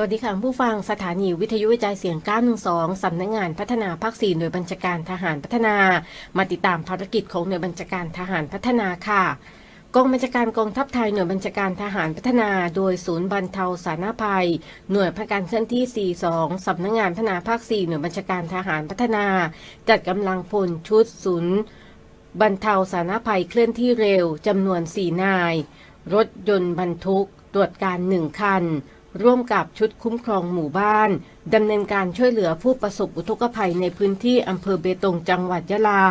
สวัสดีค่ะผู้ฟังสถานีวิทยุวิจัยเสียง 912 สำนักงานพัฒนาภาค 4 หน่วยบัญชาการทหารพัฒนา มาติดตามภารกิจของหน่วยบัญชาการทหารพัฒนาค่ะ กองบัญชาการกองทัพไทยหน่วยบัญชาการทหารพัฒนา โดยศูนย์บรรเทาสาธารณภัย หน่วยพัฒการเคลื่อนที่ 42 สำนักงานพัฒนาภาค 4 หน่วยบัญชาการทหารพัฒนา จัดกำลังพลชุดศูนย์บรรเทาสาธารณภัยเคลื่อนที่เร็วจำนวน 4 นาย รถยนต์บรรทุกตรวจการหนึ่งคัน ร่วมกับชุดคุ้มครองหมู่บ้านดำเนินการช่วยเหลือผู้ประสบอุทกภัยในพื้นที่อำเภอเบตงจังหวัดยะลา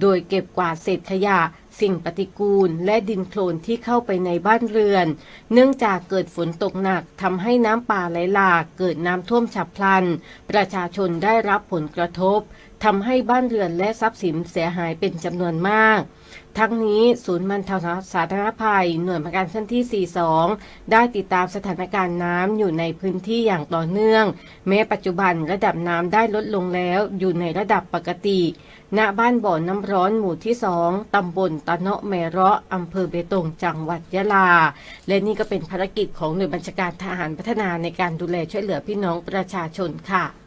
โดยเก็บกวาดเศษขยะ สิ่งปฏิกูล และดินโคลนที่เข้าไปในบ้านเรือน เนื่องจากเกิดฝนตกหนักทำให้น้ำป่าไหลหลาก เกิดน้ำท่วมฉับพลัน ประชาชนได้รับผลกระทบ ทำให้บ้านเรือนและทรัพย์สินเสียหายเป็นจำนวนมาก ทั้งนี้ศูนย์บรรเทาสาธารณภัย หน่วยบริการเคลื่อนที่ 42 ได้ติดตามสถานการณ์น้ำอยู่ในพื้นที่อย่างต่อเนื่อง แม้ปัจจุบันระดับน้ำได้ลดลงแล้วอยู่ในระดับปกติ ณบ้านบ่อน้ำร้อนหมู่ที่ 2 ตำบลตะเนาะแมระอำเภอเบตงจังหวัดยะลา และนี่ก็เป็นภารกิจของหน่วยบัญชาการทหารพัฒนาในการดูแลช่วยเหลือพี่น้องประชาชนค่ะ